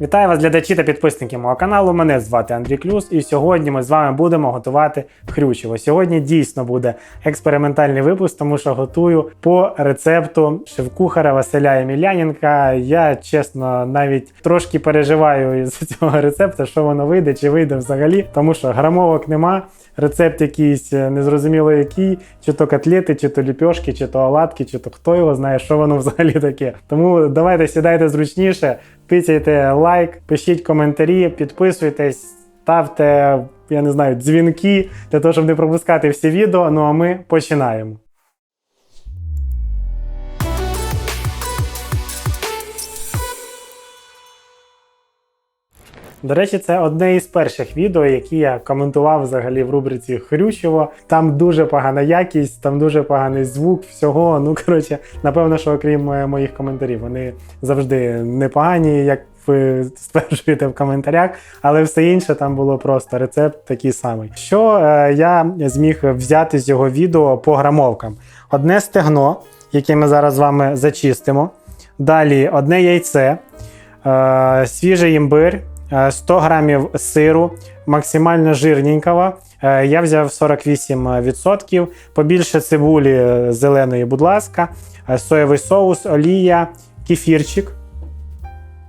Вітаю вас, глядачі та підписники мого каналу. Мене звати Андрій Клюс, і сьогодні ми з вами будемо готувати хрючево. Сьогодні дійсно буде експериментальний випуск, тому що готую по рецепту шеф-кухаря Василя Еміляненка. Я чесно навіть трошки переживаю з цього рецепту, що воно вийде, чи вийде взагалі, тому що грамовок нема. Рецепт якийсь е, незрозуміло який, чи то котлети, чи то ліпьошки, чи то оладки, чи то хто його знає, що воно взагалі таке. Тому давайте сідайте зручніше, тицяйте лайк, пишіть коментарі, підписуйтесь, ставте, я не знаю, дзвінки для того, щоб не пропускати всі відео. Ну а ми починаємо. До речі, це одне із перших відео, які я коментував взагалі в рубриці Хрючево. Там дуже погана якість, там дуже поганий звук, всього. Ну коротше, напевно, що окрім е, моїх коментарів, вони завжди непогані, як ви стверджуєте в коментарях, але все інше там було просто рецепт такий самий. Що е, я зміг взяти з його відео по грамовкам? Одне стегно, яке ми зараз з вами зачистимо. Далі одне яйце, е, свіжий імбир. Е, 100 грамів сиру, максимально жирненького. Е, Я взяв 48%, побільше цибулі зеленої, будь ласка, е, соєвий соус, олія, кефірчик,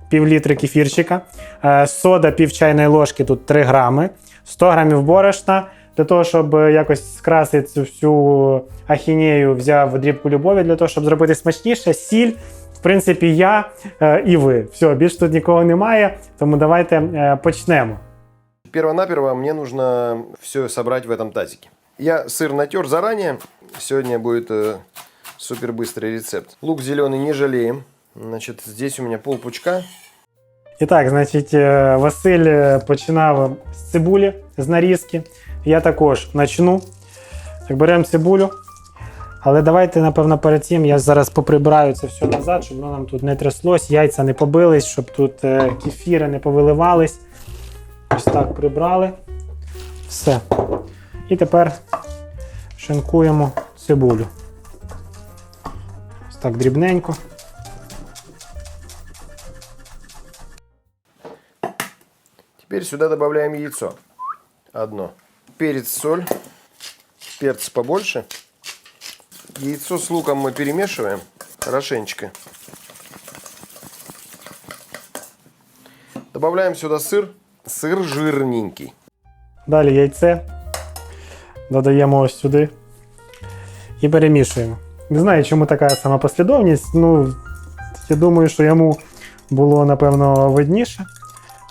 пів літри кефірчика, е, сода пів чайної ложки, тут 3 грами, 100 грамів борошна. Для того, щоб якось скрасити цю всю ахінею, взяв дрібку любові для того, щоб зробити смачніше, сіль. В принципі, я е, і ви. Все, більш тут нікого немає, тому давайте е, почнемо. Перво-наперво мне нужно все собрать в этом тазике. Я сыр натер заранее. Сегодня будет э, супер быстрый рецепт. Лук зеленый не жалеем. Значит, здесь у меня пол пучка. І так, значить, е, Василь е, починав з цибулі, з нарізки. Я також почну. Так, беремо цибулю. Але давайте, напевно, перед цим я зараз поприбираю це все назад, щоб воно нам тут не тряслось, яйця не побились, щоб тут е, кефіри не повиливались. Ось так прибрали. Все. І тепер шинкуємо цибулю. Ось так дрібненько. Теперь сюда добавляем яйцо. Одно. Перец, соль. Перца побольше. Яйцо с луком мы перемешиваем хорошенечко. Добавляем сюда сыр. Сыр жирненький. Далі яйце додаємо ось сюди і перемішуємо. Не знаю, чому така сама послідовність. Ну, я думаю, що йому було напевно видніше,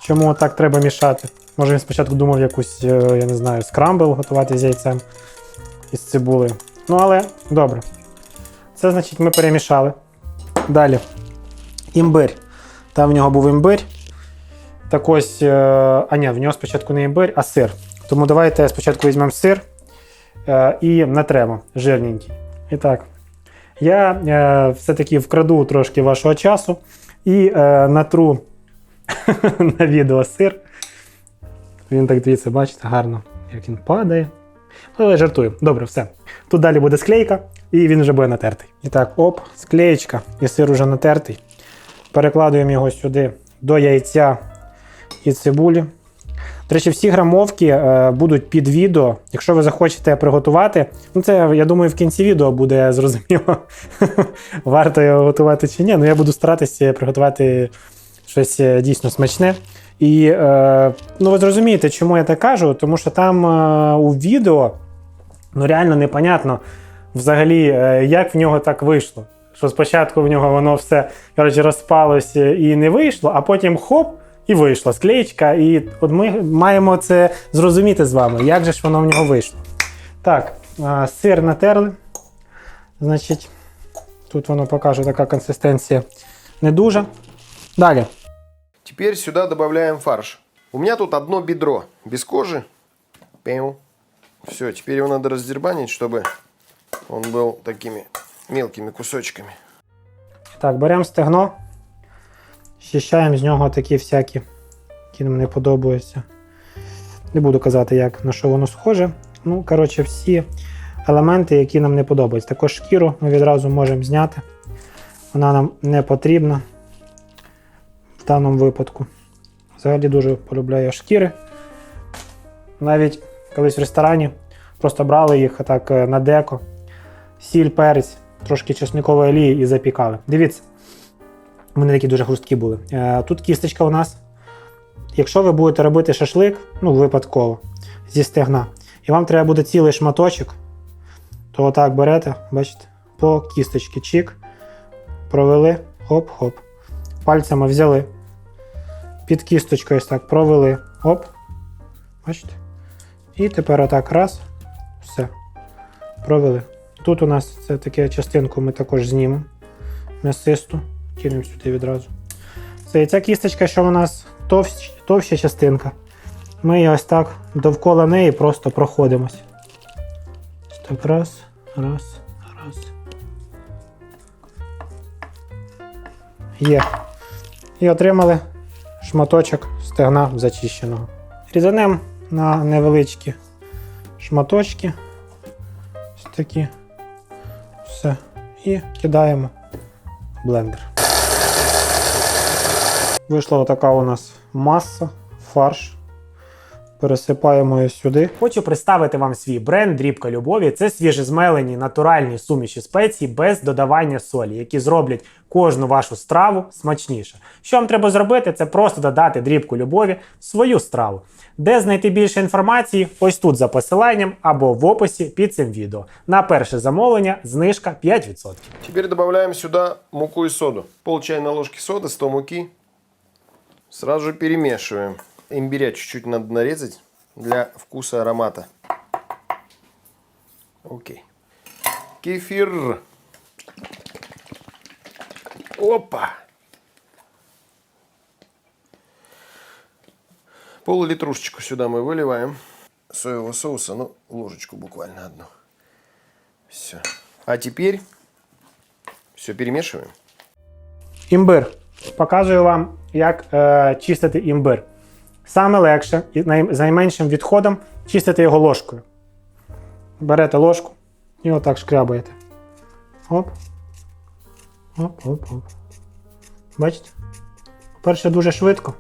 чому так треба мішати. Може він спочатку думав якусь, е, я не знаю, скрамбл готувати з яйцем із цибулею. Ну, але добре. Це значить ми перемішали. Далі. Імбир. Там в нього був імбир. Так ось, е, а ні, в нього спочатку не імбир, а сир. Тому давайте спочатку візьмемо сир е, і натремо жирненький. І так, я е, все-таки вкраду трошки вашого часу і натру на відео сир. Він так дивіться, бачите, гарно, як він падає. Але жартую. Добре, все. Тут далі буде склейка, і він вже буде натертий. І так, оп, склеєчка, і сир уже натертий. Перекладуємо його сюди до яйця і цибулі. До речі, всі грамовки е, будуть під відео. Якщо ви захочете приготувати, ну це я думаю, в кінці відео буде зрозуміло, варто його готувати чи ні. Ну я буду старатися приготувати щось е, дійсно смачне. І е, ну ви зрозумієте, чому я так кажу, тому що там е, у відео ну реально непонятно взагалі, е, як в нього так вийшло. Що спочатку в нього воно все коротше, розпалося і не вийшло, а потім хоп, і вийшла склеєчка. І от ми маємо це зрозуміти з вами, як же ж воно в нього вийшло. Так, е, сир натерли. Значить, тут воно покаже така консистенція не дуже. Далі. Теперь сюда добавляем фарш. У меня тут одно бедро без кожи. Пеу. Все, теперь его надо раздербанить, чтобы он был такими мелкими кусочками. Так, беремо стегно, щищаємо з нього такі всякі, які нам не подобаються. Не буду казати, як на що воно схоже. Ну, коротше, всі елементи, які нам не подобаються. Також шкіру ми відразу можемо зняти. Вона нам не потрібна в даному випадку. взагалі дуже полюбляю шкіри. Навіть колись в ресторані просто брали їх так е, на деко, сіль, перець, трошки чесникової олії і запікали. Дивіться, вони такі дуже хрусткі були. Е, Тут кісточка у нас. Якщо ви будете робити шашлик, ну випадково, зі стегна, і вам треба буде цілий шматочок, то отак берете, бачите, по кісточці чик, провели, хоп-хоп. Пальцями взяли, під кісточкою ось так провели, оп. Бачите? І тепер отак раз, все. Провели. Тут у нас це таке частинку ми також знімемо. М'ясисту. Кинемо сюди відразу. Це і ця кісточка, що у нас товщ, товща частинка. Ми її ось так довкола неї просто проходимось. Так, раз, раз, раз. Є. І отримали шматочок стегна зачищеного. Різанемо на невеличкі шматочки. Ось такі. Все. І кидаємо в блендер. Вийшла така у нас маса, фарш. Пересипаємо її сюди. Хочу представити вам свій бренд Дрібка любові. Це свіжезмелені натуральні суміші спецій без додавання солі, які зроблять кожну вашу страву смачніше. Що вам треба зробити? Це просто додати дрібку любові в свою страву. Де знайти більше інформації? Ось тут за посиланням або в описі під цим відео. На перше замовлення знижка 5%. Теперь добавляем сюда муку и соду. Пол чайной ложки соды, 100 муки. Сразу перемешиваем. Имбиря чуть-чуть надо нарезать для вкуса аромата. Окей. Кефир. Опа. Пол-литрушечку сюда мы выливаем. Соевого соуса, ну, ложечку буквально одну. Все. А теперь все перемешиваем. Імбир. Показую вам, як е, чистити імбир. Саме легше і з найменшим відходом чистити його ложкою. Берете ложку і отак шкрябаєте. Оп. Оп, оп, оп. Бачите? По-перше, дуже швидко.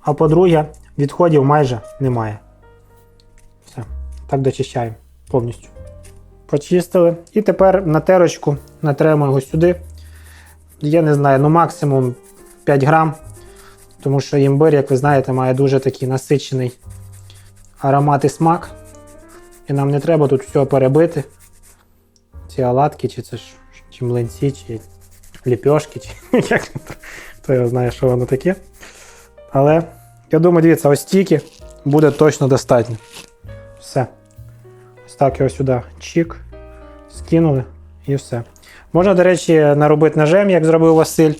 А по-друге, відходів майже немає. Все. Так дочищаємо повністю. Почистили. І тепер на терочку натремо його сюди. Я не знаю, ну максимум 5 грам. Тому що імбир, як ви знаєте, має дуже такий насичений аромат і смак. І нам не треба тут все перебити. Ці оладки, чи це ж чи млинці, чи ліпьошки, чи як хто його знає, що воно таке. Але я думаю, дивіться, ось стільки буде точно достатньо. Все. Ось так його сюди чик, скинули і все. Можна, до речі, наробити ножем, як зробив Василь.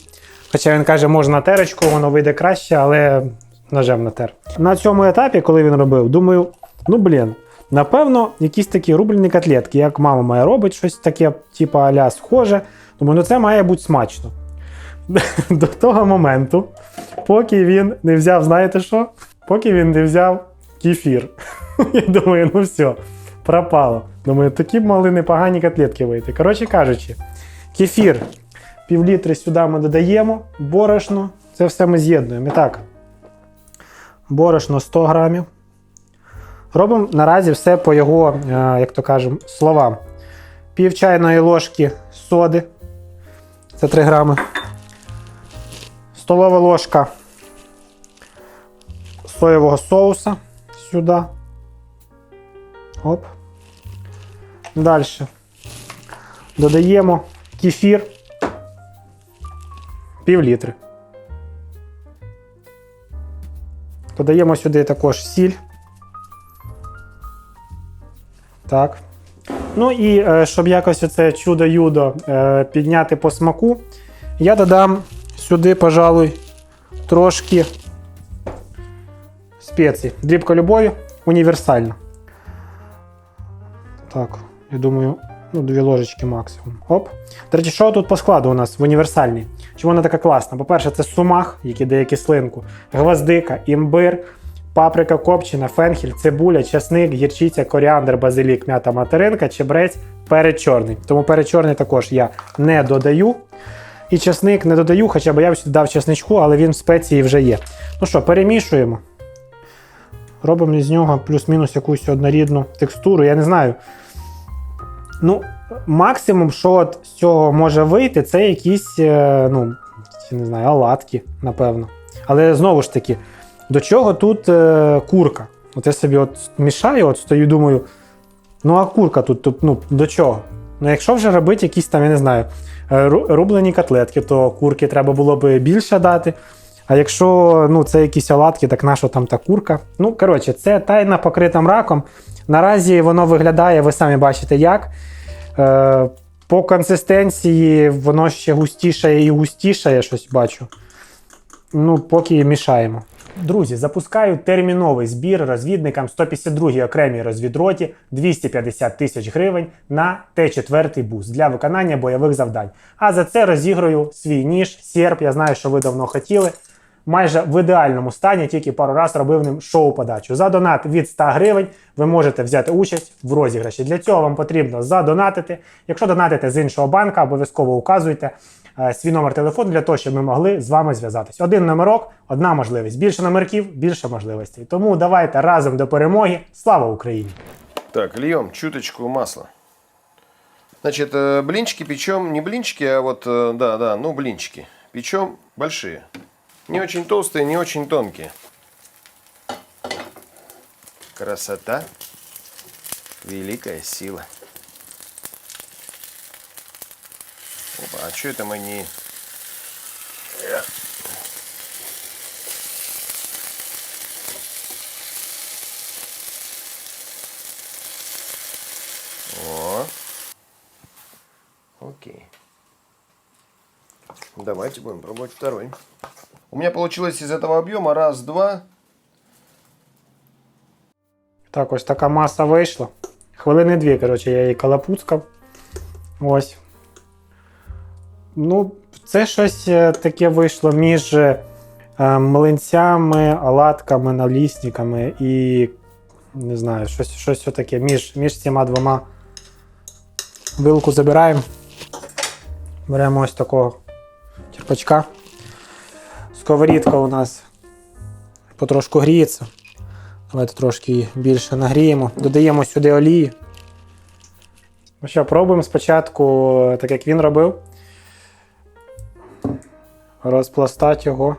Хоча він каже, можна на терочку, воно вийде краще, але ножем натер. На цьому етапі, коли він робив, думаю, ну блін, напевно, якісь такі рублені котлетки, як мама моя робить, щось таке, типу аля схоже. Думаю, ну це має бути смачно. До того моменту, поки він не взяв, знаєте що? Поки він не взяв кефір. Я думаю, ну все, пропало. Думаю, такі б могли непогані котлетки вийти. Коротше кажучи, кефір пів літри сюди ми додаємо, борошно, це все ми з'єднуємо. І так, борошно 100 грамів. Робимо наразі все по його, е, як то кажемо, словам. Пів чайної ложки соди. Це 3 грами. Столова ложка соєвого соуса сюди. Оп. Далі. Додаємо кефір. Пів літри. Додаємо сюди також сіль. Так. Ну і е, щоб якось оце чудо-юдо е, підняти по смаку, я додам сюди, пожалуй, трошки спецій. Дрібка любові універсальна. Так, я думаю, ну, дві ложечки максимум. Оп. До речі, що тут по складу у нас в універсальній? Чому вона така класна? По-перше, це сумах, який дає кислинку, гвоздика, імбир, паприка копчена, фенхель, цибуля, часник, гірчиця, коріандр, базилік, м'ята материнка, чебрець, перець чорний. Тому перець чорний також я не додаю. І чесник не додаю, хоча б я дав чесничку, але він в спеції вже є. Ну що, перемішуємо. Робимо з нього плюс-мінус якусь однорідну текстуру. Я не знаю. Ну, максимум, що з цього може вийти, це якісь, е, ну, не знаю, оладки, напевно. Але знову ж таки, до чого тут е, курка? От я собі от мішаю, от стою, думаю, ну а курка тут, тут ну, до чого? Ну, якщо вже робити якісь там, я не знаю, е, рублені котлетки, то курки треба було б більше дати. А якщо ну, це якісь оладки, так наша там та курка. Ну, коротше, це тайна покрита мраком. Наразі воно виглядає, ви самі бачите як. Е, по консистенції воно ще густіше і густіше, я щось бачу. Ну, поки мішаємо. Друзі, запускаю терміновий збір розвідникам 152-й окремій розвідроті 250 тисяч гривень на Т4 бус для виконання бойових завдань. А за це розіграю свій ніж, серп. Я знаю, що ви давно хотіли. Майже в ідеальному стані, тільки пару раз робив ним шоу-подачу. За донат від 100 гривень ви можете взяти участь в розіграші. Для цього вам потрібно задонатити. Якщо донатите з іншого банка, обов'язково указуйте е, свій номер телефону для того, щоб ми могли з вами зв'язатись. Один номерок, одна можливість. Більше номерків, більше можливостей. Тому давайте разом до перемоги. Слава Україні! Так, льем чуточку масла. Значит, э, блинчики печем, не блинчики, а вот, э, да, да, ну блинчики. Печем большие. Не очень толстые, не очень тонкие. Красота. Великая сила. Опа, а что это мы не... О. Окей. Давайте будем пробовать второй. У меня получилось из этого объема раз, два. Так, ось така маса вийшла. Хвилини дві, коротше, я її калапуцкав. Ось. Ну, це щось е, таке вийшло між е, млинцями, оладками, налісниками і. Не знаю, щось, щось таке між, між цими двома. Вилку забираємо. Беремо ось такого черпачка. Сковорідка у нас потрошку гріється. Давайте трошки її більше нагріємо. Додаємо сюди олії. Ну що, пробуємо спочатку, так як він робив. Розпластати його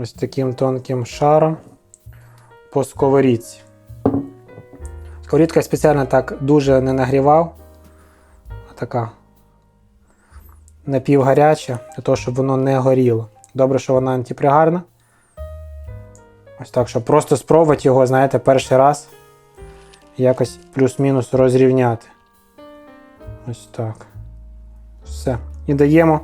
ось таким тонким шаром по сковорідці. Сковорідка спеціально так дуже не нагрівав. Така напівгаряча, для того, щоб воно не горіло. Добре, що вона антипригарна. Ось так, щоб просто спробувати його, знаєте, перший раз якось плюс-мінус розрівняти. Ось так. Все. І даємо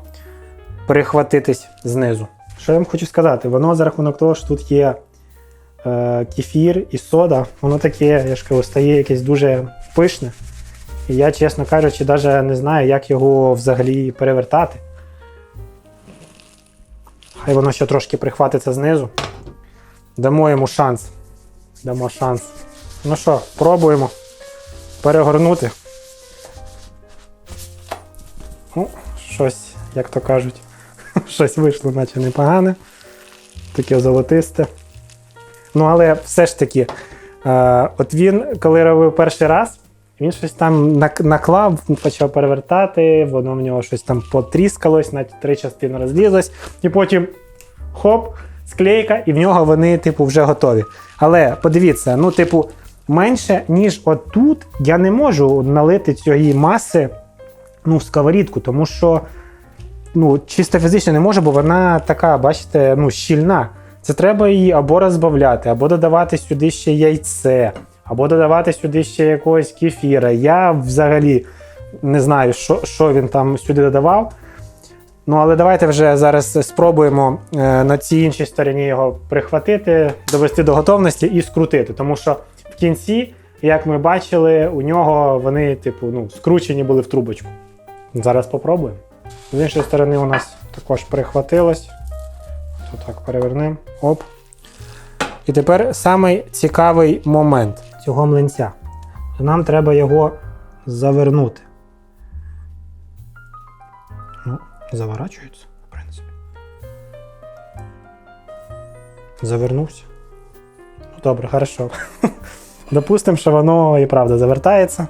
перехватитись знизу. Що я вам хочу сказати? Воно за рахунок того, що тут є е, кефір і сода, воно таке, я ж кажу, стає якесь дуже пишне. І я, чесно кажучи, навіть не знаю, як його взагалі перевертати. Хай воно ще трошки прихватиться знизу. Дамо йому шанс. Дамо шанс. Ну що, пробуємо перегорнути. Ну, щось, як то кажуть, щось вийшло, наче непогане. Таке золотисте. Ну, але все ж таки, е, от він, коли робив перший раз, він щось там наклав, почав перевертати, воно в нього щось там потріскалось, на три частини розлізлось, і потім хоп, склейка, і в нього вони, типу, вже готові. Але подивіться, ну, типу, менше, ніж отут, я не можу налити цієї маси ну, в сковорідку, тому що ну, чисто фізично не можу, бо вона така, бачите, ну, щільна. Це треба її або розбавляти, або додавати сюди ще яйце, або додавати сюди ще якогось кефіра. Я взагалі не знаю, що, що він там сюди додавав. Ну, але давайте вже зараз спробуємо е, на цій іншій стороні його прихватити, довести до готовності і скрутити. Тому що в кінці, як ми бачили, у нього вони, типу, ну, скручені були в трубочку. Зараз попробуємо. З іншої сторони, у нас також прихватилось. Так перевернемо. Оп. І тепер самий цікавий момент цього млинця. Нам треба його завернути. Заворачується, в принципі. Завернувся. Ну, добре, хорошо. Допустимо, що воно і правда завертається.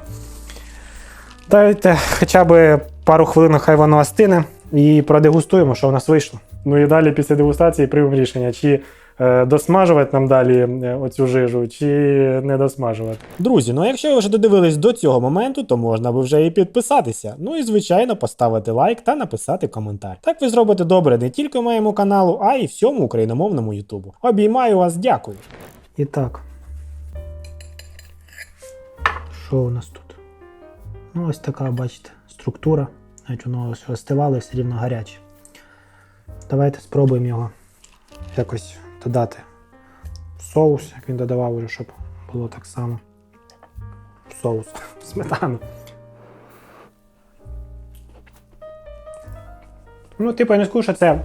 Дайте хоча б пару хвилин, хай воно остине, і продегустуємо, що у нас вийшло. Ну і далі після дегустації приймемо рішення, чи досмажувати нам далі е, оцю жижу, чи не досмажувати. Друзі, ну а якщо ви вже додивились до цього моменту, то можна би вже і підписатися. Ну і звичайно поставити лайк та написати коментар. Так ви зробите добре не тільки моєму каналу, а й всьому україномовному Ютубу. Обіймаю вас, дякую. І так. Що у нас тут? Ну, ось така, бачите, структура. Навіть воно ось остивало все рівно гаряче. Давайте спробуємо його якось додати соус, як він додавав уже, щоб було так само. Соус. Сметану. Ну, типу, я не скажу, що це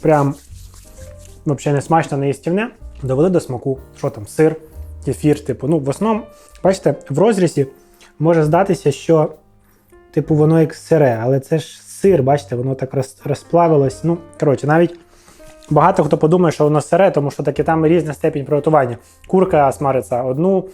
прям взагалі не смачно, не їстівне. Довели до смаку. Що там, сир, кефір, типу. Ну, в основному, бачите, в розрізі може здатися, що, типу, воно як сире, але це ж сир, бачите, воно так розплавилось. Ну, коротше, навіть багато хто подумає, що воно сире, тому що таки там різна степінь приготування. Курка смариться одну.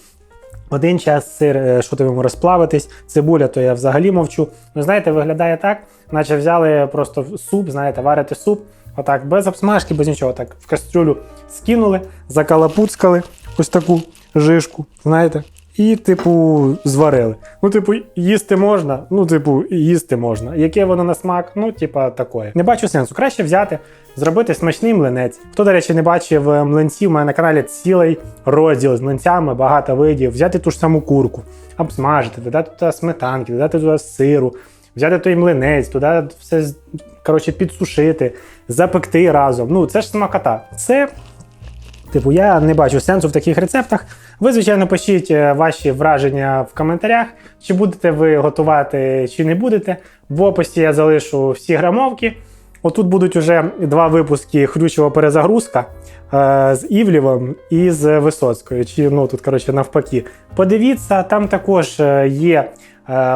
Один час сир, е, що то йому розплавитись, цибуля, то я взагалі мовчу. Ну, знаєте, виглядає так, наче взяли просто суп, знаєте, варити суп, отак, без обсмажки, без нічого. Так, в кастрюлю скинули, закалапуцкали ось таку жишку, знаєте, і, типу, зварили. Ну, типу, їсти можна, ну, типу, їсти можна. Яке воно на смак? Ну, типа, такое. Не бачу сенсу. Краще взяти, зробити смачний млинець. Хто, до речі, не бачив е, млинців, у мене на каналі цілий розділ з млинцями, багато видів. Взяти ту ж саму курку, обсмажити, додати туди сметанки, додати туди сиру, взяти той млинець, туди все коротше, підсушити, запекти разом. Ну, це ж смакота. Це Типу, я не бачу сенсу в таких рецептах. Ви, звичайно, пишіть е, ваші враження в коментарях, чи будете ви готувати, чи не будете. В описі я залишу всі грамовки. Отут будуть уже два випуски хрючова перезагрузка е, з Івлівом і з Висоцькою. Чи ну тут, коротше, навпаки. Подивіться, там також е, є е,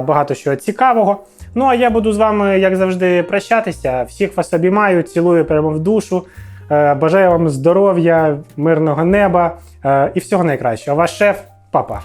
багато чого цікавого. Ну а я буду з вами, як завжди, прощатися. Всіх вас обіймаю, цілую прямо в душу. Е, Бажаю вам здоров'я, мирного неба е, і всього найкращого. Ваш шеф, папа.